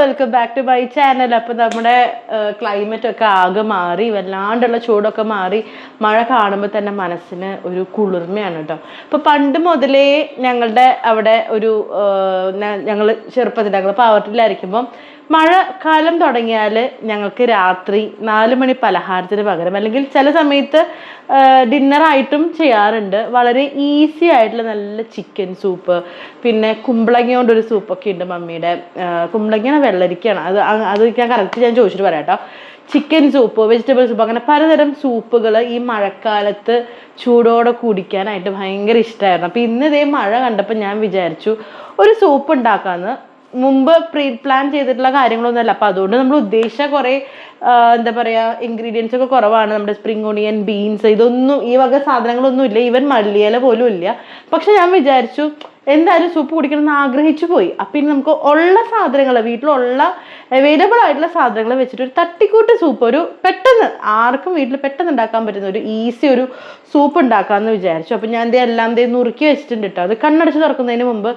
Welcome back to my channel അപ്പോൾ നമ്മുടെ climate ഒക്കെ ആകെ മാറി വല്ലാണ്ടുള്ള ചൂടൊക്കെ മാറി. മഴ കാണുമ്പോൾ തന്നെ മനസ്സിന് ഒരു കുളിർമയാണ് കേട്ടോ അപ്പോൾ പണ്ട് മുതലേ ഞങ്ങളുടെ അവിടെ ഒരു ഞങ്ങൾ ചെറുപ്പത്തിൽ ഞങ്ങൾ പാവർട്ടിലായിരിക്കുമ്പം മഴക്കാലം തുടങ്ങിയാൽ ഞങ്ങൾക്ക് രാത്രി നാല് മണി പലഹാരത്തിന് പകരം അല്ലെങ്കിൽ ചില സമയത്ത് ഡിന്നറായിട്ടും ചെയ്യാറുണ്ട്. വളരെ ഈസി ആയിട്ടുള്ള നല്ല ചിക്കൻ സൂപ്പ് പിന്നെ കുമ്പളങ്ങ കൊണ്ടൊരു സൂപ്പൊക്കെ ഉണ്ട് മമ്മിയുടെ. കുമ്പളങ്ങയാണ് കുമ്പളങ്ങ വെള്ളരിക്കയാണ്. അത് അത് ഞാൻ കറക്റ്റ് ഞാൻ ചോദിച്ചിട്ട് പറയാം കേട്ടോ ചിക്കൻ സൂപ്പ് വെജിറ്റബിൾ സൂപ്പ് അങ്ങനെ പലതരം സൂപ്പുകൾ ഈ മഴക്കാലത്ത് ചൂടോടെ കുടിക്കാനായിട്ട് ഭയങ്കര ഇഷ്ടമായിരുന്നു അപ്പോൾ ഇന്ന് മഴ കണ്ടപ്പോൾ ഞാൻ വിചാരിച്ചു ഒരു സൂപ്പ് ഉണ്ടാക്കാമെന്ന് മുമ്പ് പ്രീ പ്ലാൻ ചെയ്തിട്ടുള്ള കാര്യങ്ങളൊന്നുമല്ല. അപ്പോൾ അതുകൊണ്ട് നമ്മൾ ഉദ്ദേശിച്ച കുറേ എന്താ പറയുക ഇൻഗ്രീഡിയൻസ് ഒക്കെ കുറവാണ്. നമ്മുടെ സ്പ്രിംഗ് ഓണിയൻ ബീൻസ് ഇതൊന്നും ഈ വക സാധനങ്ങളൊന്നും ഇല്ല ഈവൻ മല്ലിയില പോലും ഇല്ല. പക്ഷെ ഞാൻ വിചാരിച്ചു എന്തായാലും സൂപ്പ് കുടിക്കണം എന്ന് ആഗ്രഹിച്ചു പോയി. അപ്പം ഇനി നമുക്ക് ഉള്ള സാധനങ്ങൾ വീട്ടിലുള്ള അവൈലബിൾ ആയിട്ടുള്ള സാധനങ്ങൾ വെച്ചിട്ട് ഒരു തട്ടിക്കൂട്ട് സൂപ്പ് ഒരു പെട്ടെന്ന് ആർക്കും വീട്ടിൽ പെട്ടെന്ന് ഉണ്ടാക്കാൻ പറ്റുന്ന ഒരു ഈസി ഒരു സൂപ്പ് ഉണ്ടാക്കാമെന്ന് വിചാരിച്ചു. അപ്പം ഞാൻ ദേ എല്ലാം ദേ നുറുക്കി വെച്ചിട്ടുണ്ട് കേട്ടോ അത് കണ്ണടച്ച് തുറക്കുന്നതിന് മുമ്പ്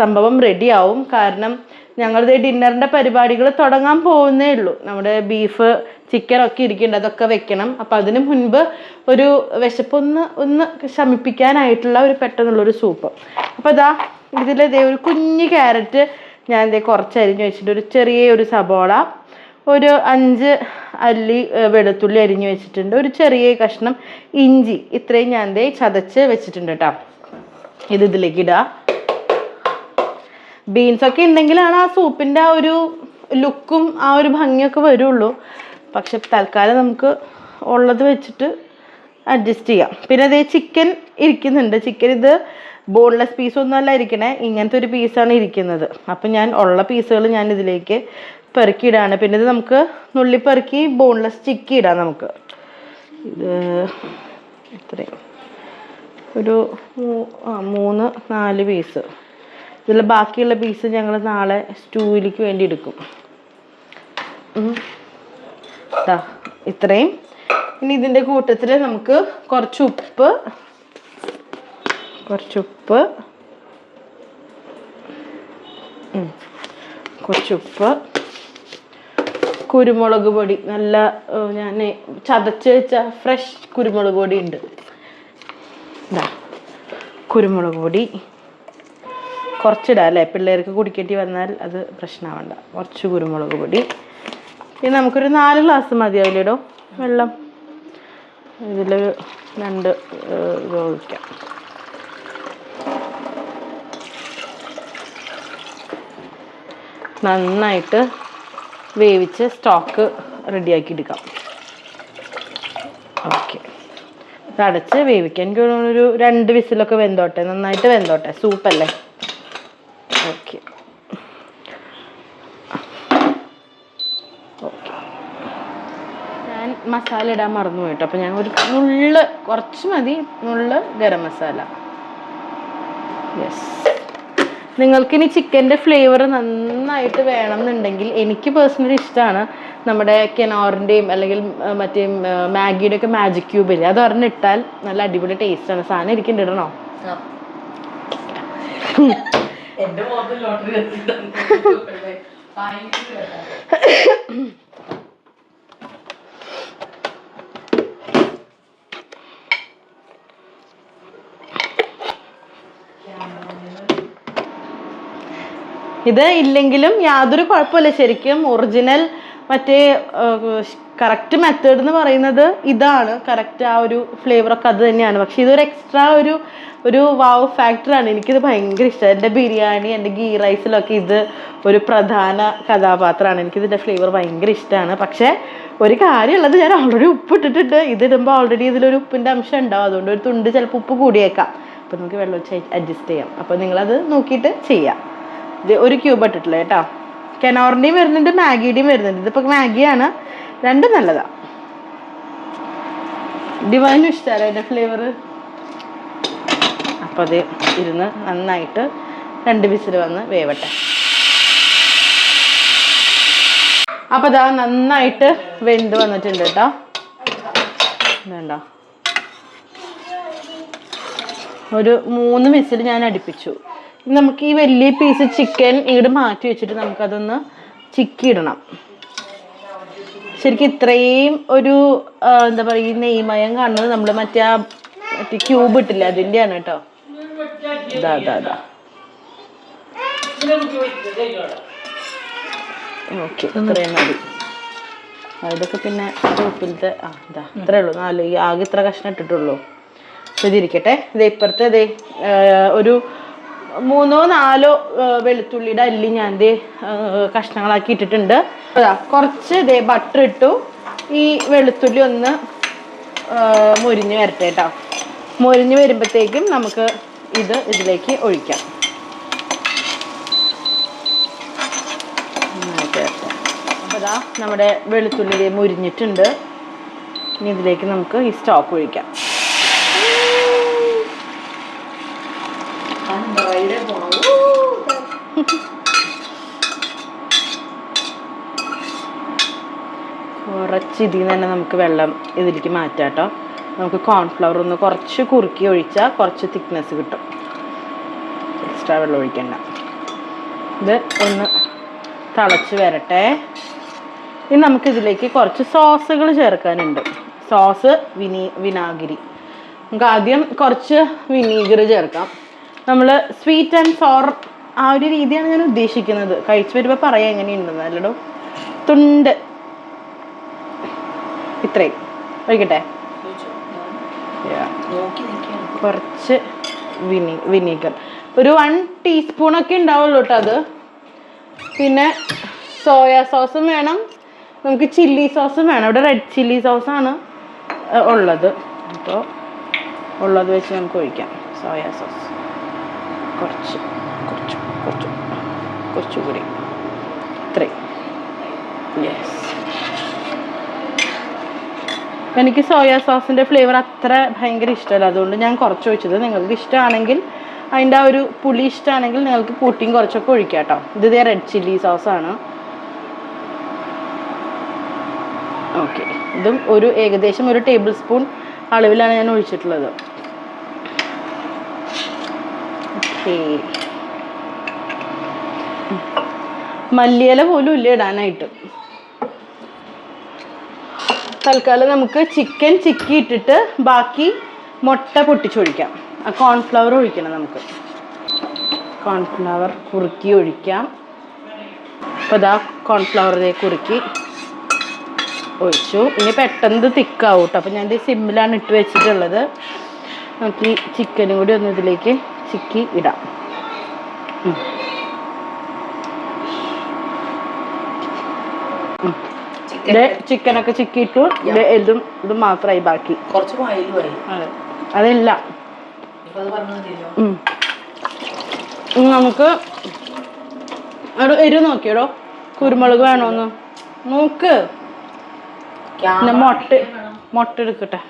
സംഭവം റെഡി ആവും. കാരണം ഞങ്ങളുടെ ഡിന്നറിന്റെ പരിപാടികൾ തുടങ്ങാൻ പോകുന്നേ ഉള്ളൂ. നമ്മുടെ ബീഫ് ചിക്കൻ ഒക്കെ ഇരിക്കുന്നുണ്ട് അതൊക്കെ വെക്കണം. അപ്പം അതിന് മുൻപ് ഒരു വിശപ്പൊന്ന് ഒന്ന് ശമിപ്പിക്കാനായിട്ടുള്ള ഒരു പെട്ടെന്നുള്ളൊരു സൂപ്പ്. അപ്പോൾ ഇതാ ഇതിൽ ദേ ഒരു കുഞ്ഞ് ക്യാരറ്റ് ഞാൻ ഇതേ കുറച്ച് അരിഞ്ഞ് വെച്ചിട്ട് ഒരു ചെറിയ ഒരു സബോള ഒരു അഞ്ച് അല്ലി വെളുത്തുള്ളി അരിഞ്ഞ് വെച്ചിട്ടുണ്ട്. ഒരു ചെറിയ കഷ്ണം ഇഞ്ചി ഇത്രയും ഞാൻ ദേ ചതച്ച് വെച്ചിട്ടുണ്ട് കേട്ടോ. ഇത് ഇതിലേക്ക് ഇടുക ബീൻസ് ഒക്കെ ഉണ്ടെങ്കിലാണ് ആ സൂപ്പിന്റെ ആ ഒരു ലുക്കും ആ ഒരു ഭംഗിയൊക്കെ വരുള്ളൂ. പക്ഷെ തൽക്കാലം നമുക്ക് ഉള്ളത് വെച്ചിട്ട് അഡ്ജസ്റ്റ് ചെയ്യാം. പിന്നെ അതേ ചിക്കൻ ഇരിക്കുന്നുണ്ട്. ചിക്കൻ ഇത് ബോൺലെസ് പീസൊന്നും അല്ല ഇരിക്കണേ. ഇങ്ങനത്തെ ഒരു പീസാണ് ഇരിക്കുന്നത്. അപ്പം ഞാൻ ഉള്ള പീസുകൾ ഞാൻ ഇതിലേക്ക് പെറുക്കിയിടാണ്. പിന്നെ ഇത് നമുക്ക് നുള്ളി പെറുക്കി ബോൺലെസ് ചിക്കി ഇടാം നമുക്ക്. ഇത് ഇത്രയും. ഒരു മൂന്ന് നാല് പീസ് ഇതിൽ ബാക്കിയുള്ള പീസ് ഞങ്ങൾ നാളെ സ്റ്റൂവിലേക്ക് വേണ്ടി എടുക്കും. ഇത്രയും. ഇനി ഇതിന്റെ കൂട്ടത്തിൽ നമുക്ക് കുറച്ച് ഉപ്പ്. കുറച്ച് ഉപ്പ്. കുറച്ച് ഉപ്പ്. കുരുമുളക് പൊടി. നല്ല ഞാൻ ചതച്ച് വെച്ച ഫ്രഷ് കുരുമുളക് പൊടി ഉണ്ട്. ഇതാ കുരുമുളക് പൊടി. കുറച്ചിടാം അല്ലേ? പിള്ളേർക്ക് കുടിക്കേണ്ടി വന്നാൽ അത് പ്രശ്നമാവണ്ട. കുറച്ച് കുരുമുളക് പൊടി. ഇനി നമുക്കൊരു നാല് ഗ്ലാസ് മതിയാവില്ല മതിയാവില്ലേടോ വെള്ളം. ഇതിൽ രണ്ട് ഇത് നന്നായിട്ട് വേവിച്ച് സ്റ്റോക്ക് റെഡിയാക്കി എടുക്കാം. ഓക്കെ അടച്ച് വേവിക്കാൻ എനിക്ക് ഒരു രണ്ട് വിസിലൊക്കെ വെന്തോട്ടെ. നന്നായിട്ട് വെന്തോട്ടെ. സൂപ്പല്ലേ മസാല ഇടാൻ മറന്നു പോയിട്ടോ അപ്പോൾ ഞാൻ ഒരു നുള്ള് കുറച്ച് മതി നുള്ള് ഗരം മസാല. യെസ് നിങ്ങൾക്കിനി ചിക്കന്റെ ഫ്ലേവർ നന്നായിട്ട് വേണം എന്നുണ്ടെങ്കിൽ എനിക്ക് പേഴ്സണലി ഇഷ്ടമാണ് നമ്മുടെ കെനോറിന്റെയും അല്ലെങ്കിൽ മറ്റേ മാഗിയുടെ ഒക്കെ മാജിക് ക്യൂബ് ഇല്ലേ? അത് പറഞ്ഞിട്ടാൽ നല്ല അടിപൊളി ടേസ്റ്റാണ് സാധനം ഇരിക്കുന്നുണ്ട് ഇടണോ? എന്റെ ലോട്ടറി ഇത് ഇല്ലെങ്കിലും യാതൊരു കുഴപ്പമില്ല. ശരിക്കും ഒറിജിനൽ മറ്റേ കറക്റ്റ് മെത്തേഡ് എന്ന് പറയുന്നത് ഇതാണ്. കറക്റ്റ് ആ ഒരു ഫ്ലേവറൊക്കെ അത് തന്നെയാണ്. പക്ഷെ ഇതൊരു എക്സ്ട്രാ ഒരു ഒരു വാവ് ഫാക്ടറാണ് എനിക്കിത് ഭയങ്കര ഇഷ്ടം. എന്റെ ബിരിയാണി എന്റെ ഗീ റൈസിലൊക്കെ ഇത് ഒരു പ്രധാന കഥാപാത്രമാണ്. എനിക്കിതിന്റെ ഫ്ലേവർ ഭയങ്കര ഇഷ്ടമാണ് പക്ഷേ ഒരു കാര്യമുള്ളത് ഞാൻ ഓൾറെഡി ഉപ്പ് ഇട്ടിട്ടുണ്ട്. ഇതിടുമ്പോൾ ഓൾറെഡി ഇതിലൊരു ഉപ്പിന്റെ അംശം ഉണ്ടാവും. അതുകൊണ്ട് ഒരു തുണ്ട് ചിലപ്പോൾ ഉപ്പ് കൂടിയേക്കാം. അപ്പോൾ നമുക്ക് വെള്ളം വെച്ച് അഡ്ജസ്റ്റ് ചെയ്യാം. അപ്പോൾ നിങ്ങളത് നോക്കിയിട്ട് ചെയ്യാം. ഇത് ഒരു ക്യൂബ് ഇട്ടിട്ടില്ല കേട്ടോ. കെനോറിന്റെയും വരുന്നുണ്ട് മാഗിയുടെയും വരുന്നുണ്ട്. ഇതിപ്പോൾ മാഗിയാണ്. രണ്ടും നല്ലതാണ് ഡിവൈനും ഇഷ്ടമല്ലോ അതിന്റെ ഫ്ലേവർ അപ്പോൾ അത് ഇരുന്ന് നന്നായിട്ട് രണ്ട് വിസിൽ വന്ന് വേവട്ടെ. അപ്പോൾ ഇതാ നന്നായിട്ട് വെന്ത് വന്നിട്ടുണ്ട് കേട്ടോ. വേണ്ട ഒരു മൂന്ന് വിസിൽ ഞാൻ അടുപ്പിച്ചു. നമുക്ക് ഈ വലിയ പീസ് ചിക്കൻ ഇവിടെ മാറ്റി വെച്ചിട്ട് നമുക്കതൊന്ന് ചിക്കിയിടണം. ശരിക്കും ഇത്രയും ഒരു എന്താ പറയുക ഈ നെയ്മയം കാണുന്നത് നമ്മൾ മറ്റേ ആ മറ്റേ ക്യൂബ് ഇട്ടില്ല അതിന്റെയാണ് കേട്ടോ. ഇതാ അതാ അതാ ഓക്കെ ഇത്രയും മതി. അതൊക്കെ പിന്നെ ഉപ്പിലത്തെ ആ ഇതാ ഇത്രേ ഉള്ളൂ. നാല് ഈ ആകെ ഇത്ര കഷ്ണം ഇട്ടിട്ടുള്ളൂ. അപ്പൊ ഇതിരിക്കട്ടെ ഇത് ഇപ്പുറത്തെ ഇതേ ഒരു മൂന്നോ നാലോ വെളുത്തുള്ളിയുടെ അല്ലി ഞാൻ ദേ കഷ്ണങ്ങളാക്കി ഇട്ടിട്ടുണ്ട്. കുറച്ച് ദേ ബട്ടർ ഇട്ടു. ഈ വെളുത്തുള്ളി ഒന്ന് മുരിഞ്ഞ് വരട്ടെ കേട്ടോ മുരിഞ്ഞ് വരുമ്പോഴത്തേക്കും നമുക്ക് ഇത് ഇതിലേക്ക് ഒഴിക്കാം. ഇതാ നമ്മുടെ വെളുത്തുള്ളി മുരിഞ്ഞിട്ടുണ്ട്. ഇനി ഇതിലേക്ക് നമുക്ക് ഈ സ്റ്റോക്ക് ഒഴിക്കാം. കുറച്ച് ഇതിൽ നിന്ന് തന്നെ നമുക്ക് വെള്ളം ഇതിലേക്ക് മാറ്റാം കേട്ടോ. നമുക്ക് കോൺഫ്ലവർ ഒന്ന് കുറച്ച് കുറുക്കി ഒഴിച്ചാൽ കുറച്ച് തിക്നെസ് കിട്ടും. എക്സ്ട്രാ വെള്ളം ഒഴിക്കണ്ട. ഇത് ഒന്ന് തിളച്ച് വരട്ടെ. ഇനി നമുക്ക് ഇതിലേക്ക് കുറച്ച് സോസുകൾ ചേർക്കാനുണ്ട്. സോസ് വിനി വിനാഗിരി. നമുക്ക് ആദ്യം കുറച്ച് വിനീഗർ ചേർക്കാം. നമ്മൾ സ്വീറ്റ് ആൻഡ് സോർ ആ ഒരു രീതിയാണ് ഞാൻ ഉദ്ദേശിക്കുന്നത്. കഴിച്ചു വരുമ്പോൾ പറയാം എങ്ങനെയുണ്ടെന്ന്. അല്ലടോ. തുണ്ട്. ഇത്രയും ഒഴിക്കട്ടെ. കുറച്ച് വിനി വിനീഗർ. ഒരു വൺ ടീസ്പൂണൊക്കെ ഉണ്ടാവുള്ളൂ കേട്ടോ അത്. പിന്നെ സോയാ സോസും വേണം. നമുക്ക് ചില്ലി സോസും വേണം. ഇവിടെ റെഡ് ചില്ലി സോസാണ് ഉള്ളത്. അപ്പോൾ ഉള്ളത് വെച്ച് നമുക്ക് ഒഴിക്കാം. Soya sauce. കുറച്ച് കുറച്ച് കുറച്ച് കുറച്ചുകൂടി ഇത്രയും യെസ് എനിക്ക് സോയാ സോസിന്റെ ഫ്ലേവർ അത്ര ഭയങ്കര ഇഷ്ടമല്ല. അതുകൊണ്ട് ഞാൻ കുറച്ച് ഒഴിച്ചത്. നിങ്ങൾക്ക് ഇഷ്ടമാണെങ്കിൽ അതിന്റെ ആ ഒരു പുളി ഇഷ്ടമാണെങ്കിൽ നിങ്ങൾക്ക് കൂട്ടിയും കുറച്ചൊക്കെ ഒഴിക്കാം കേട്ടോ ഇത് ഇതേ റെഡ് ചില്ലി സോസാണ് ഓക്കെ ഇതും ഒരു ഏകദേശം ഒരു ടേബിൾ സ്പൂൺ അളവിലാണ് ഞാൻ ഒഴിച്ചിട്ടുള്ളത്. ഓക്കെ മല്ലിയില പോലും ഇല്ല ഇടാനായിട്ട്. തൽക്കാലം നമുക്ക് ചിക്കൻ ചിക്കി ഇട്ടിട്ട് ബാക്കി മുട്ട പൊട്ടിച്ചൊഴിക്കാം. ആ കോൺഫ്ലവർ ഒഴിക്കണം നമുക്ക്. കോൺഫ്ലവർ കുറുക്കി ഒഴിക്കാം. അപ്പോൾ ഇതാ കോൺഫ്ലവറിനെ കുറുക്കി ഒഴിച്ചു. ഇനി പെട്ടെന്ന് തിക്കാവൂട്ടോ. തിക്കാവും കേട്ടോ അപ്പോൾ ഞാൻ ഇത് സിമ്മിലാണ് ഇട്ട് വെച്ചിട്ടുള്ളത്. നമുക്ക് ഈ ചിക്കനും കൂടി ഒന്ന് ഇതിലേക്ക് ചിക്കി ഇടാം. ചിക്കനൊക്കെ ചിക്കിയിട്ടു. ഇട്ടു ഇതും ഇതും മാത്രമായി ബാക്കി. അതില്ല. നമുക്ക് അവിടെ എരിവ് നോക്കിയടോ. കുരുമുളക് വേണോന്ന്. നോക്ക്. മുട്ട മുട്ട എടുക്കട്ടെ.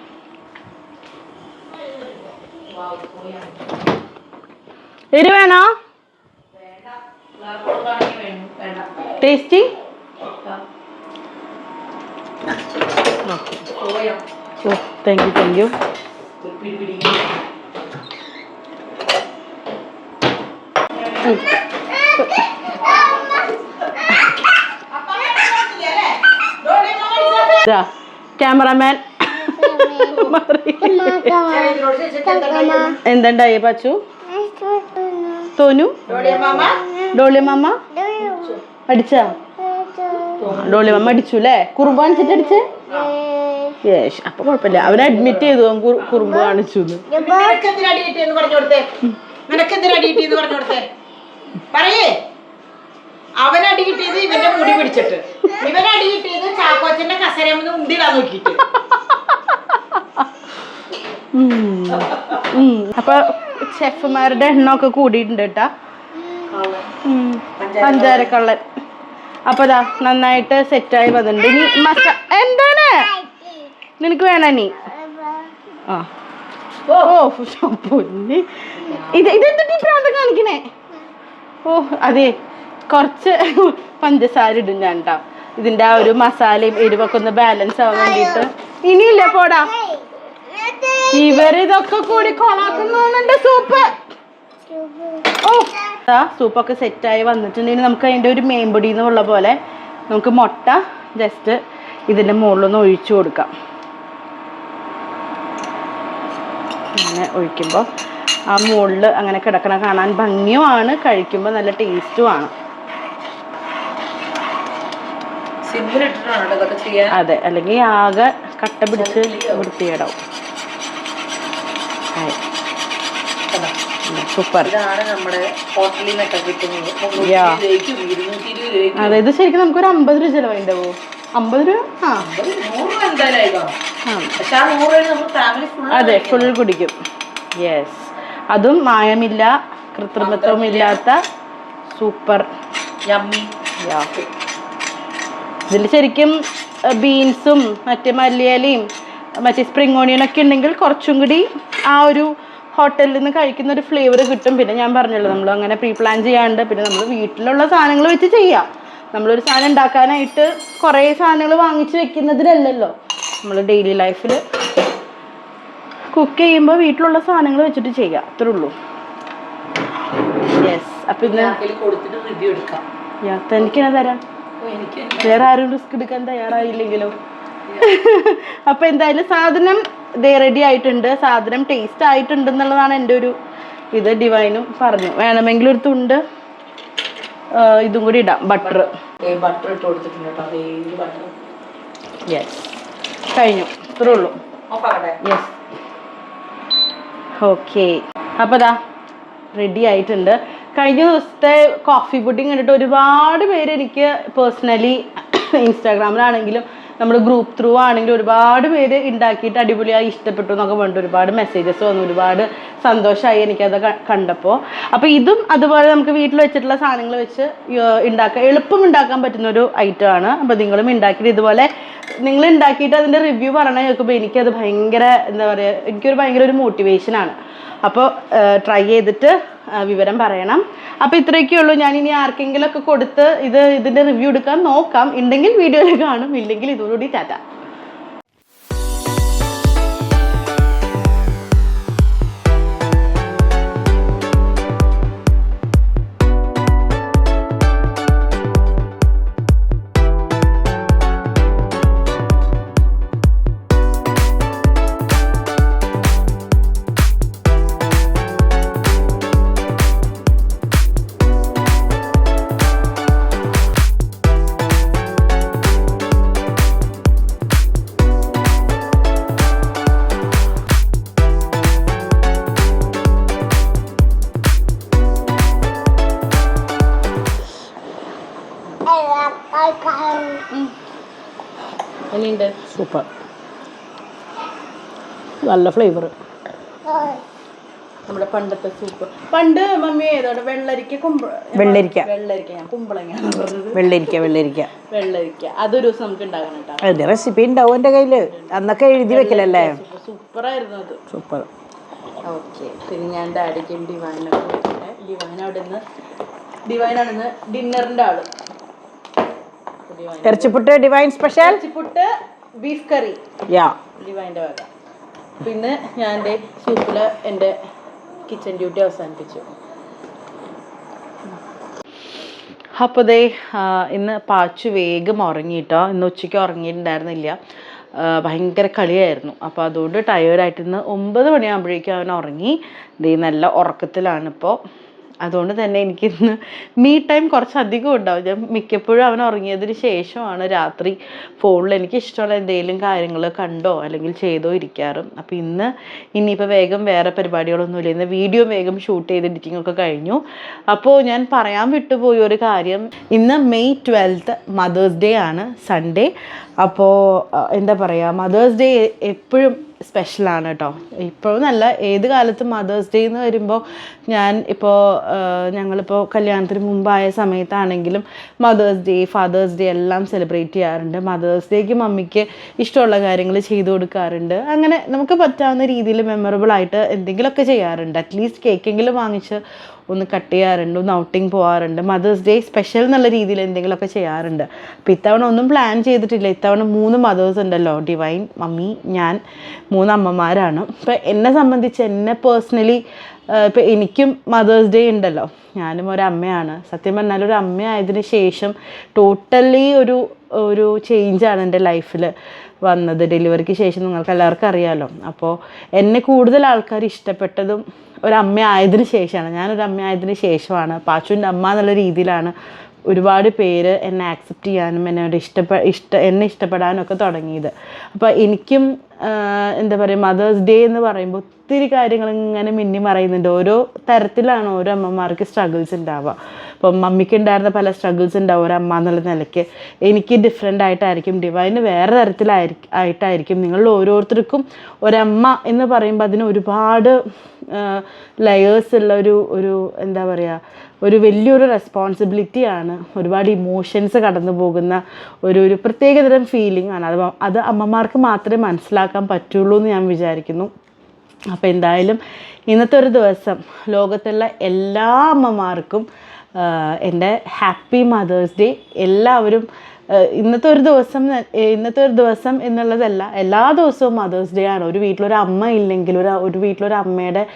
എരിവ് വേണോ? Tasty oh thank you thank you cameraman എന്തുണ്ടായി പച്ചു? തോനു ഡോളി മാമ? അടിച്ചാ ഡോളി മാമ അടിച്ചു അല്ലേ കുറുമ്പ് കാണിച്ചിട്ട് അടിച്ചേ? യേശ് അപ്പൊ കുഴപ്പമില്ല. അവനെ അഡ്മിറ്റ് ചെയ്തു. കുറുമ്പ് കാണിച്ചു പറയേ. അവൻ അടി കിട്ടിയത് ഇവന്റെ മുടി പിടിച്ചിട്ട്. ഇവൻ അടി കിട്ടിയത് ചാക്കോച്ചന്റെ കസരമെന്ന് ഉന്തിടാൻ നോക്കിയിട്ട്. അപ്പൊ ഷെഫുമാരുടെ എണ്ണമൊക്കെ കൂടിയിട്ടുണ്ട് കേട്ടാ. പഞ്ചാരക്കള്ളൻ. അപ്പൊ ദാ നന്നായിട്ട് സെറ്റായി വന്നിട്ടുണ്ട്. ഇനി മസ എന്താണ്? നിനക്ക് വേണ നീ ആ. ഓ പൊന്നി. ഇത് ഇതെന്തിട്ട് പ്രാന്തം കാണിക്കണേ? ഓ അതെ. കുറച്ച് പഞ്ചസാര ഇടും ഞാൻ കേട്ടോ ഇതിന്റെ ആ ഒരു മസാലയും എരിവൊക്കെ ഒന്ന് ബാലൻസ് ആവാൻ വേണ്ടിയിട്ട്. ഇനിയില്ല പോടാ? ഇവരിതൊക്കെ കൂടി കൊണാക്കുന്നുണ്ട് സൂപ്പ്. ഓ സൂപ്പൊക്കെ സെറ്റായി വന്നിട്ടുണ്ടെങ്കിൽ നമുക്ക് അതിന്റെ ഒരു മേമ്പൊടി എന്നുള്ള പോലെ നമുക്ക് മുട്ട ജസ്റ്റ് ഇതിന്റെ മുകളിലൊന്ന് ഒഴിച്ചു കൊടുക്കാം. അങ്ങനെ ഒഴിക്കുമ്പോൾ ആ മുകളിൽ അങ്ങനെ കിടക്കണ കാണാൻ ഭംഗിയുമാണ് കഴിക്കുമ്പോൾ നല്ല ടേസ്റ്റുമാണ് ആണ് അതെ അല്ലെങ്കിൽ ആകെ കട്ട പിടിച്ച് വൃത്തികേടാവും കണ്ടോ? സൂപ്പർ ഇതാണ് നമ്മുടെ ഹോട്ടലിൽ നിന്നൊക്കെ കിട്ടുന്നത് മുന്നൂറ്റി Yeah. രൂപയ്ക്കും ഇരുന്നൂറ്റി ഇരുപത് രൂപയ്ക്കും അതെ ഇത് ശരിക്കും നമുക്ക് ഒരു ചിലവുണ്ടാവോ അമ്പത് രൂപ? ആ. അമ്പത് രൂപ അതെ ഫുൾ കുടിക്കും. യെസ് അതും മായമില്ല കൃത്രിമത്വം ഇല്ലാത്ത സൂപ്പർ ഇതിൽ ശരിക്കും ബീൻസും മറ്റേ മല്ലിയലയും മറ്റേ സ്പ്രിംഗ് ഓണിയനൊക്കെ ഉണ്ടെങ്കിൽ കുറച്ചും കൂടി ആ ഒരു ഹോട്ടലിൽ നിന്ന് കഴിക്കുന്ന ഒരു ഫ്ലേവർ കിട്ടും. പിന്നെ ഞാൻ പറഞ്ഞല്ലോ നമ്മൾ അങ്ങനെ പ്രീ പ്ലാൻ ചെയ്യാണ്ട് പിന്നെ നമ്മൾ വീട്ടിലുള്ള സാധനങ്ങൾ വെച്ച് ചെയ്യാം. നമ്മളൊരു സാധനം ഉണ്ടാക്കാനായിട്ട് കുറേ സാധനങ്ങൾ വാങ്ങിച്ച് വെക്കുന്നതിലല്ലല്ലോ. നമ്മൾ ഡെയിലി ലൈഫിൽ കുക്ക് ചെയ്യുമ്പോൾ വീട്ടിലുള്ള സാധനങ്ങൾ വെച്ചിട്ട് ചെയ്യാം. അത്രേ ഉള്ളൂ. യെസ് അപ്പം ഇന്ന് തനിക്കെന്നാ തരാം? വേറെ ആരും റിസ്ക് എടുക്കാൻ തയ്യാറായില്ലെങ്കിലോ? അപ്പൊ എന്തായാലും സാധനം ദേ റെഡി ആയിട്ടുണ്ട് സാധനം ടേസ്റ്റ് ആയിട്ടുണ്ട് എന്നുള്ളതാണ് എന്റെ ഒരു ഇത്. ഡിവൈനും പറഞ്ഞു. വേണമെങ്കിൽ ഒരു തുണ്ട് ഇതും കൂടി ഇടാം. ബട്ടർ. ബട്ടർ ഇട്ട് കൊടുത്തിട്ടുണ്ട് യെസ് കഴിഞ്ഞു. ഇത്രേ ഉള്ളൂ. യെസ് ഓക്കെ അപ്പോൾ ദാ റെഡി ആയിട്ടുണ്ട്. കഴിഞ്ഞ ദിവസത്തെ കോഫി പുഡിങ് കണ്ടിട്ട് ഒരുപാട് പേര് എനിക്ക് പേഴ്സണലി ഇൻസ്റ്റാഗ്രാമിലാണെങ്കിലും നമ്മുടെ ഗ്രൂപ്പ് ത്രൂ ആണെങ്കിൽ ഒരുപാട് പേര് ഉണ്ടാക്കിയിട്ട് അടിപൊളിയായി ഇഷ്ടപ്പെട്ടു എന്നൊക്കെ വേണ്ട ഒരുപാട് മെസ്സേജസ് വന്നു ഒരുപാട് സന്തോഷമായി എനിക്കത് കണ്ടപ്പോൾ അപ്പോൾ ഇതും അതുപോലെ നമുക്ക് വീട്ടിൽ വെച്ചിട്ടുള്ള സാധനങ്ങൾ വെച്ച് ഉണ്ടാക്കാൻ എളുപ്പം ഉണ്ടാക്കാൻ പറ്റുന്ന ഒരു ഐറ്റം ആണ്. അപ്പോൾ നിങ്ങളും ഉണ്ടാക്കിയിട്ട് ഇതുപോലെ നിങ്ങൾ ഉണ്ടാക്കിയിട്ട് അതിന്റെ റിവ്യൂ പറഞ്ഞാൽ കേൾക്കുമ്പോൾ എനിക്കത് ഭയങ്കര എന്താ പറയുക എനിക്കൊരു ഭയങ്കര ഒരു മോട്ടിവേഷനാണ് അപ്പോൾ ട്രൈ ചെയ്തിട്ട് വിവരം പറയണം. അപ്പോൾ ഇത്രയൊക്കെ ഉള്ളൂ. ഞാൻ ഇനി ആർക്കെങ്കിലും ഒക്കെ കൊടുത്ത് ഇത് ഇതിന്റെ റിവ്യൂ എടുക്കാൻ നോക്കാം. ഉണ്ടെങ്കിൽ വീഡിയോയിൽ കാണും. ഇല്ലെങ്കിൽ ഇതോടുകൂടി ടാറ്റ. നല്ല ഫ്ലേവർ നമ്മുടെ പണ്ടത്തെ സൂപ്പ് പണ്ട് മമ്മി ഏതാണ്? വെള്ളരിക്ക കുമ്പ വെള്ളരിക്ക. വെള്ളരിക്ക. ഞാൻ കുമ്പളങ്ങയാണ് പറഞ്ഞത്. വെള്ളരിക്ക വെള്ളരിക്ക. വെള്ളരിക്ക. അതൊരു ദിവസം നമുക്ക് ഉണ്ടാക്കണം കേട്ടോ. അതിന്റെ റെസിപ്പി ഉണ്ടാവും എന്റെ കയ്യിൽ അന്നൊക്കെ എഴുതി വെക്കലല്ലേ? സൂപ്പറായിരുന്നു അത്. സൂപ്പർ ഓക്കെ പിന്നെ ഞാൻ ഡാഡിക്കും ഡിവൈൻ ഡിവൈൻ അവിടെ നിന്ന് ഡിവൈനാണ് ഇന്ന് ഡിന്നറിന്റെ ആൾ. ഡിവൈൻ ഇറച്ചിപ്പുട്ട് ഡിവൈൻ സ്പെഷ്യൽ ഇറച്ചിപ്പുട്ട് ബീഫ് കറി യാ ഡിവൈന്റെ വക. പിന്നെ ഞാൻ എന്റെ സൂപ്പിൽ എന്റെ കിച്ചൺ ഡ്യൂട്ടി അവസാനിപ്പിച്ചു. അപ്പോൾ ദേ ഇന്ന് പാച്ചു വേഗം ഉറങ്ങിയിട്ടോ ഇന്ന് ഉച്ചയ്ക്ക് ഉറങ്ങിയിട്ടുണ്ടായിരുന്നില്ല. ഭയങ്കര കളിയായിരുന്നു. അപ്പോൾ അതുകൊണ്ട് ടയേർഡായിട്ട് ഇന്ന് ഒമ്പത് മണിയാകുമ്പോഴേക്കും അവൻ ഉറങ്ങി. ദേ നല്ല ഉറക്കത്തിലാണിപ്പോൾ അതുകൊണ്ട് തന്നെ എനിക്കിന്ന് മീ ടൈം കുറച്ചധികം ഉണ്ടാവും. ഞാൻ മിക്കപ്പോഴും അവൻ ഉറങ്ങിയതിന് ശേഷമാണ് രാത്രി ഫോണിൽ എനിക്ക് ഇഷ്ടമുള്ള എന്തെങ്കിലും കാര്യങ്ങൾ കണ്ടോ അല്ലെങ്കിൽ ചെയ്തോ ഇരിക്കാറ്. അപ്പോൾ ഇന്ന് ഇനിയിപ്പോൾ വേഗം വേറെ പരിപാടികളൊന്നുമില്ല. ഇന്ന് വീഡിയോ വേഗം ഷൂട്ട് ചെയ്ത് എഡിറ്റിംഗ് ഒക്കെ കഴിഞ്ഞു. അപ്പോൾ ഞാൻ പറയാൻ വിട്ടുപോയ ഒരു കാര്യം ഇന്ന് മെയ് ട്വൽത്ത് മദേഴ്സ് ഡേ ആണ് സൺഡേ അപ്പോൾ എന്താ പറയുക മദേഴ്സ് ഡേ എപ്പോഴും സ്പെഷ്യലാണ് കേട്ടോ നല്ല ഏത് കാലത്തും മദേഴ്സ് ഡേ എന്ന് വരുമ്പോൾ ഞാൻ ഇപ്പോൾ ഞങ്ങളിപ്പോൾ കല്യാണത്തിന് മുമ്പായ സമയത്താണെങ്കിലും മദേഴ്സ് ഡേ ഫാദേഴ്സ് ഡേ എല്ലാം സെലിബ്രേറ്റ് ചെയ്യാറുണ്ട്. മദേഴ്സ് ഡേക്ക് മമ്മിക്ക് ഇഷ്ടമുള്ള കാര്യങ്ങൾ ചെയ്തു കൊടുക്കാറുണ്ട്. അങ്ങനെ നമുക്ക് പറ്റാവുന്ന രീതിയിൽ മെമ്മറബിൾ ആയിട്ട് എന്തെങ്കിലുമൊക്കെ ചെയ്യാറുണ്ട്. അറ്റ്ലീസ്റ്റ് കേക്കെങ്കിലും വാങ്ങിച്ച് ഒന്ന് കട്ട് ചെയ്യാറുണ്ട് ഒന്ന് ഔട്ടിങ് പോകാറുണ്ട് മദേഴ്സ് ഡേ സ്പെഷ്യൽ എന്നുള്ള രീതിയിൽ എന്തെങ്കിലുമൊക്കെ ചെയ്യാറുണ്ട്. അപ്പോൾ ഇത്തവണ ഒന്നും പ്ലാൻ ചെയ്തിട്ടില്ല. ഇത്തവണ മൂന്ന് മദേഴ്സ് ഉണ്ടല്ലോ ഡിവൈൻ മമ്മി ഞാൻ മൂന്ന് അമ്മമാരാണ്. അപ്പോൾ എന്നെ സംബന്ധിച്ച് എന്നെ പേഴ്സണലി ഇപ്പോൾ എനിക്കും മദേഴ്സ് ഡേ ഉണ്ടല്ലോ. ഞാനും ഒരു അമ്മയാണ്. സത്യം പറഞ്ഞാൽ ഒരു അമ്മയായതിനു ശേഷം ടോട്ടലി ഒരു ഒരു ചേഞ്ചാണ് എന്റെ ലൈഫിൽ വന്നത്. ഡെലിവറിക്ക് ശേഷം നിങ്ങൾക്ക് എല്ലാവർക്കും അറിയാമല്ലോ അപ്പോൾ എന്നെ കൂടുതൽ ആൾക്കാർ ഇഷ്ടപ്പെട്ടതും ഒരു അമ്മ ആയതിന് ശേഷമാണ്. ഞാനൊരു അമ്മ ആയതിന് ശേഷമാണ്. പാച്ചുവിന്റെ അമ്മ എന്നുള്ള രീതിയിലാണ് ഒരുപാട് പേര് എന്നെ ആക്സെപ്റ്റ് ചെയ്യാനും എന്നോട് ഇഷ്ടപ്പെ ഇഷ്ട എന്നെ ഇഷ്ടപ്പെടാനും ഒക്കെ തുടങ്ങിയത്. അപ്പോൾ എനിക്കും എന്താ പറയുക മദേഴ്സ് ഡേ എന്ന് പറയുമ്പോൾ ഒത്തിരി കാര്യങ്ങൾ ഇങ്ങനെ മിന്നി മറയുന്നുണ്ട്. ഓരോ തരത്തിലാണ് ഓരോ അമ്മമാർക്ക് സ്ട്രഗിൾസ് ഉണ്ടാവുക. ഇപ്പം മമ്മിക്ക് ഉണ്ടായിരുന്ന പല സ്ട്രഗിൾസ് ഉണ്ടാവും ഒരു അമ്മ എന്നുള്ള നിലയ്ക്ക്. എനിക്ക് ഡിഫറെന്റ് ആയിട്ടായിരിക്കും ഡിവൈന് വേറെ തരത്തിലായിരിക്കും ആയിട്ടായിരിക്കും. നിങ്ങൾ ഓരോരുത്തർക്കും ഒരമ്മ എന്ന് പറയുമ്പോൾ അതിന് ഒരുപാട് ലെയേഴ്സ് ഉള്ള ഒരു ഒരു എന്താ പറയുക ഒരു വലിയൊരു റെസ്പോൺസിബിലിറ്റിയാണ് ഒരുപാട് ഇമോഷൻസ് കടന്നു പോകുന്ന ഒരു ഒരു പ്രത്യേകതരം ഫീലിംഗ് ആണ്. അത് അത് അമ്മമാർക്ക് മാത്രമേ മനസ്സിലാക്കാൻ പറ്റുള്ളൂ എന്ന് ഞാൻ വിചാരിക്കുന്നു. അപ്പോൾ എന്തായാലും ഇന്നത്തെ ഒരു ദിവസം ലോകത്തുള്ള എല്ലാ അമ്മമാർക്കും എന്റെ ഹാപ്പി മദേഴ്സ് ഡേ എല്ലാവരും ഇന്നത്തെ ഒരു ദിവസം ഇന്നത്തെ ഒരു ദിവസം എന്നുള്ളതല്ല എല്ലാ ദിവസവും മദേഴ്സ് ഡേ ആണ്. ഒരു വീട്ടിലൊരു അമ്മ ഇല്ലെങ്കിൽ ഒരു ഒരു വീട്ടിലൊരു അമ്മയുടെ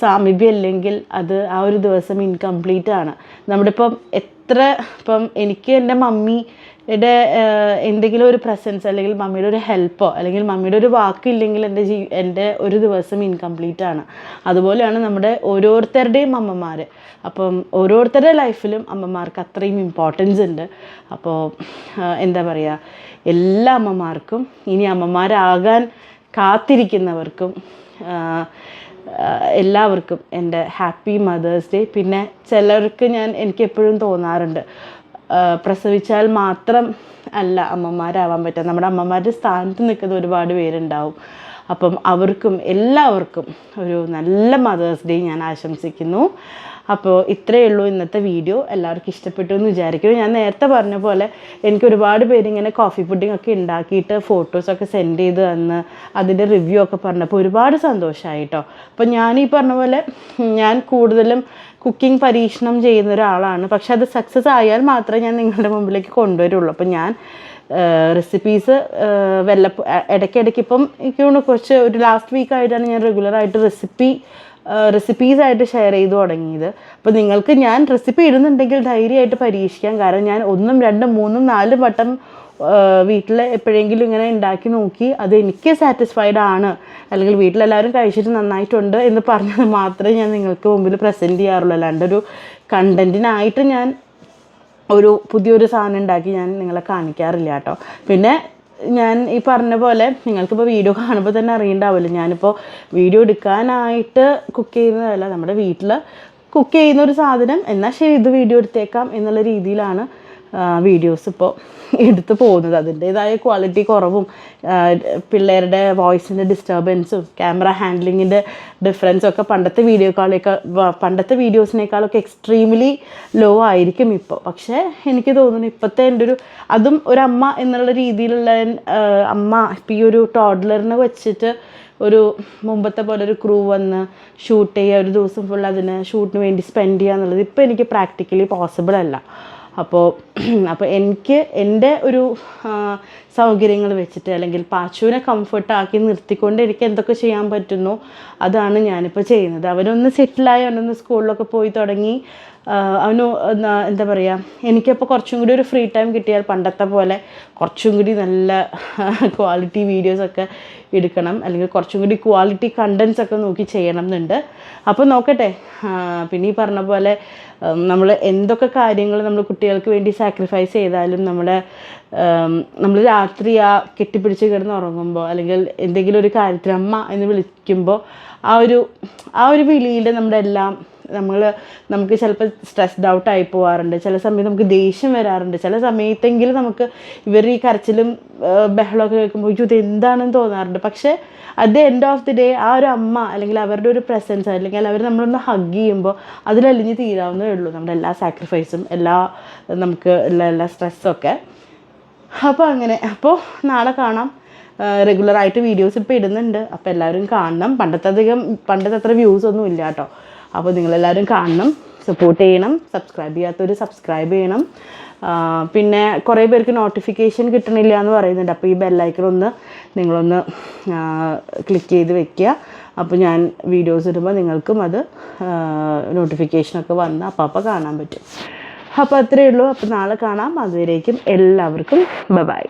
സാമീപ്യം ഇല്ലെങ്കിൽ അത് ആ ഒരു ദിവസം ഇൻകംപ്ലീറ്റ് ആണ്. നമ്മുടെ ഇപ്പം എത്ര ഇപ്പം എനിക്ക് എന്റെ മമ്മി യുടെ എന്തെങ്കിലും ഒരു പ്രസൻസ് അല്ലെങ്കിൽ മമ്മിയുടെ ഒരു ഹെൽപ്പോ അല്ലെങ്കിൽ മമ്മിയുടെ ഒരു വാക്കില്ലെങ്കിൽ എന്റെ ജീ എന്റെ ഒരു ദിവസം ഇൻകംപ്ലീറ്റ് ആണ്. അതുപോലെയാണ് നമ്മുടെ ഓരോരുത്തരുടെയും അമ്മമാർ അപ്പം ഓരോരുത്തരുടെ ലൈഫിലും അമ്മമാർക്ക് അത്രയും ഇമ്പോർട്ടൻസ് ഉണ്ട്. അപ്പോൾ എന്താ പറയുക എല്ലാ അമ്മമാർക്കും ഇനി അമ്മമാരാകാൻ കാത്തിരിക്കുന്നവർക്കും എല്ലാവർക്കും എന്റെ ഹാപ്പി മദേഴ്സ് ഡേ പിന്നെ ചിലർക്ക് ഞാൻ എനിക്ക് എപ്പോഴും തോന്നാറുണ്ട് പ്രസവിച്ചാൽ മാത്രം അല്ല അമ്മമാരാവാൻ പറ്റുക. നമ്മുടെ അമ്മമാരുടെ സ്ഥാനത്ത് നിൽക്കുന്ന ഒരുപാട് പേരുണ്ടാവും. അപ്പം അവർക്കും എല്ലാവർക്കും ഒരു നല്ല മദേഴ്സ് ഡേ ഞാൻ ആശംസിക്കുന്നു. അപ്പോൾ ഇത്രയേ ഉള്ളൂ ഇന്നത്തെ വീഡിയോ. എല്ലാവർക്കും ഇഷ്ടപ്പെട്ടു എന്ന് വിചാരിക്കുന്നു. ഞാൻ നേരത്തെ പറഞ്ഞ പോലെ എനിക്ക് ഒരുപാട് പേര് ഇങ്ങനെ കോഫി പുഡിംഗ് ഒക്കെ ഉണ്ടാക്കിയിട്ട് ഫോട്ടോസൊക്കെ സെൻഡ് ചെയ്ത് തന്ന് അതിന്റെ റിവ്യൂ ഒക്കെ പറഞ്ഞപ്പോൾ ഒരുപാട് സന്തോഷമായി കേട്ടോ അപ്പോൾ ഞാൻ ഈ പറഞ്ഞ പോലെ ഞാൻ കൂടുതലും കുക്കിംഗ് പരീക്ഷണം ചെയ്യുന്ന ഒരാളാണ്. പക്ഷെ അത് സക്സസ് ആയാൽ മാത്രമേ ഞാൻ നിങ്ങളുടെ മുമ്പിലേക്ക് കൊണ്ടുവരുള്ളൂ. അപ്പം ഞാൻ റെസിപ്പീസ് വല്ലപ്പോ ഇടയ്ക്കിടയ്ക്ക് ഇപ്പം എനിക്ക് തോന്നുന്നു കുറച്ച് ഒരു ലാസ്റ്റ് വീക്ക് ആയിട്ടാണ് ഞാൻ റെഗുലറായിട്ട് റെസിപ്പി റെസിപ്പീസ് ആയിട്ട് ഷെയർ ചെയ്തു തുടങ്ങിയത്. അപ്പോൾ നിങ്ങൾക്ക് ഞാൻ റെസിപ്പി ഇടുന്നുണ്ടെങ്കിൽ ധൈര്യമായിട്ട് പരീക്ഷിക്കാം. കാരണം ഞാൻ ഒന്നും രണ്ടും മൂന്നും നാലും വട്ടം വീട്ടിൽ എപ്പോഴെങ്കിലും ഇങ്ങനെ ഉണ്ടാക്കി നോക്കി അത് എനിക്ക് സാറ്റിസ്ഫൈഡ് ആണ്. അല്ലെങ്കിൽ വീട്ടിലെല്ലാവരും കഴിച്ചിട്ട് നന്നായിട്ടുണ്ട് എന്ന് പറഞ്ഞത് മാത്രമേ ഞാൻ നിങ്ങൾക്ക് മുമ്പിൽ പ്രസന്റ് ചെയ്യാറുള്ളൂ. അല്ലാണ്ട് ഒരു കണ്ടന്റിനായിട്ട് ഞാൻ ഒരു പുതിയൊരു സാധനം ഉണ്ടാക്കി ഞാൻ നിങ്ങളെ കാണിക്കാറില്ല കേട്ടോ. പിന്നെ ഞാൻ ഈ പറഞ്ഞ പോലെ നിങ്ങൾക്കിപ്പോൾ വീഡിയോ കാണുമ്പോൾ തന്നെ അറിയണ്ടാവില്ല ഞാനിപ്പോൾ വീഡിയോ എടുക്കാനായിട്ട് കുക്ക് ചെയ്യുന്നതല്ല. നമ്മുടെ വീട്ടിൽ കുക്ക് ചെയ്യുന്ന ഒരു സാധനം. എന്നാൽ ശരി ഇത് വീഡിയോ എടുത്തേക്കാം എന്നുള്ള രീതിയിലാണ് വീഡിയോസ് ഇപ്പോൾ എടുത്തു പോകുന്നത്. അതിന്റേതായ ക്വാളിറ്റി കുറവും പിള്ളേരുടെ വോയിസിന്റെ ഡിസ്റ്റർബൻസും ക്യാമറ ഹാൻഡ്ലിങ്ങിന്റെ ഡിഫറൻസും ഒക്കെ പണ്ടത്തെ വീഡിയോക്കാളേക്കാൾ പണ്ടത്തെ വീഡിയോസിനേക്കാളൊക്കെ എക്സ്ട്രീംലി ലോ ആയിരിക്കും ഇപ്പോൾ പക്ഷേ എനിക്ക് തോന്നുന്നു ഇപ്പോഴത്തെ എന്റെ ഒരു അതും ഒരു അമ്മ എന്നുള്ള രീതിയിലുള്ള അമ്മ ഇപ്പം ഈ ഒരു ടോഡ്ലറിനെ വെച്ചിട്ട് ഒരു മുമ്പത്തെ പോലെ ഒരു ക്രൂ വന്ന് ഷൂട്ട് ചെയ്യുക ഒരു ദിവസം ഫുൾ അതിന് ഷൂട്ടിന് വേണ്ടി സ്പെൻഡ് ചെയ്യുക എന്നുള്ളത് ഇപ്പോൾ എനിക്ക് പ്രാക്ടിക്കലി പോസിബിൾ അല്ല. അപ്പോൾ അപ്പോൾ എനിക്ക് എന്റെ ഒരു സൗകര്യങ്ങൾ വെച്ചിട്ട് അല്ലെങ്കിൽ പാച്ചുവിനെ കംഫർട്ടാക്കി നിർത്തിക്കൊണ്ട് എനിക്ക് എന്തൊക്കെ ചെയ്യാൻ പറ്റുന്നു അതാണ് ഞാനിപ്പോൾ ചെയ്യുന്നത്. അവനൊന്ന് സെറ്റിലായി അവനൊന്ന് സ്കൂളിലൊക്കെ പോയി തുടങ്ങി. അവന് എന്താ പറയുക എനിക്കപ്പോൾ കുറച്ചും കൂടി ഒരു ഫ്രീ ടൈം കിട്ടിയാൽ പണ്ടത്തെ പോലെ കുറച്ചും കൂടി നല്ല ക്വാളിറ്റി വീഡിയോസൊക്കെ എടുക്കണം. അല്ലെങ്കിൽ കുറച്ചും കൂടി ക്വാളിറ്റി കണ്ടൻസ് ഒക്കെ നോക്കി ചെയ്യണം എന്നുണ്ട്. അപ്പോൾ നോക്കട്ടെ. പിന്നെ ഈ പറഞ്ഞ പോലെ നമ്മൾ എന്തൊക്കെ കാര്യങ്ങൾ നമ്മൾ കുട്ടികൾക്ക് വേണ്ടി സാക്രിഫൈസ് ചെയ്താലും നമ്മുടെ നമ്മൾ രാത്രി ആ കെട്ടിപ്പിടിച്ച് കിടന്ന് ഉറങ്ങുമ്പോൾ അല്ലെങ്കിൽ എന്തെങ്കിലും ഒരു കാര്യത്തിൽ അമ്മ എന്ന് വിളിക്കുമ്പോൾ ആ ഒരു ആ ഒരു വിളിയിൽ നമ്മുടെ എല്ലാം നമ്മൾ നമുക്ക് ചിലപ്പോൾ സ്ട്രെസ്ഡ് ഔട്ട് ആയി പോകാറുണ്ട് ചില സമയത്ത് നമുക്ക് ദേഷ്യം വരാറുണ്ട്. ചില സമയത്തെങ്കിലും നമുക്ക് ഇവർ ഈ കരച്ചിലും ബഹളമൊക്കെ കേൾക്കുമ്പോൾ ഇത് എന്താണെന്ന് തോന്നാറുണ്ട്. പക്ഷേ at the end of the day ആ ഒരു അമ്മ അല്ലെങ്കിൽ അവരുടെ ഒരു പ്രസൻസ് അല്ലെങ്കിൽ അവർ നമ്മളൊന്ന് ഹഗ് ചെയ്യുമ്പോൾ അതിലലിഞ്ഞ് തീരാവുന്നതേ ഉള്ളൂ. നമ്മുടെ എല്ലാ സാക്രിഫൈസും എല്ലാ നമുക്ക് എല്ലാ എല്ലാ സ്ട്രെസ്സൊക്കെ അപ്പോൾ അങ്ങനെ. അപ്പോൾ നാളെ കാണാം. റെഗുലറായിട്ട് വീഡിയോസ് ഇപ്പോൾ ഇടുന്നുണ്ട്. അപ്പോൾ എല്ലാവരും കാണണം. പണ്ടത്തെ അധികം പണ്ടത്തെ അത്ര വ്യൂസ് ഒന്നും ഇല്ല കേട്ടോ. അപ്പോൾ നിങ്ങളെല്ലാവരും കാണണം സപ്പോർട്ട് ചെയ്യണം സബ്സ്ക്രൈബ് ചെയ്യാത്തവർ സബ്സ്ക്രൈബ് ചെയ്യണം. പിന്നെ കുറേ പേർക്ക് നോട്ടിഫിക്കേഷൻ കിട്ടണില്ല എന്ന് പറയുന്നുണ്ട്. അപ്പോൾ ഈ ബെല്ലൈക്കൺ ഒന്ന് നിങ്ങളൊന്ന് ക്ലിക്ക് ചെയ്ത് വെക്കുക. അപ്പോൾ ഞാൻ വീഡിയോസ് ഇടുമ്പോൾ നിങ്ങൾക്കും അത് നോട്ടിഫിക്കേഷനൊക്കെ വന്ന് അപ്പം അപ്പം കാണാൻ പറ്റും. അപ്പോൾ അത്രയേ ഉള്ളൂ. അപ്പോൾ നാളെ കാണാം. അതുവരേക്കും എല്ലാവർക്കും ബൈ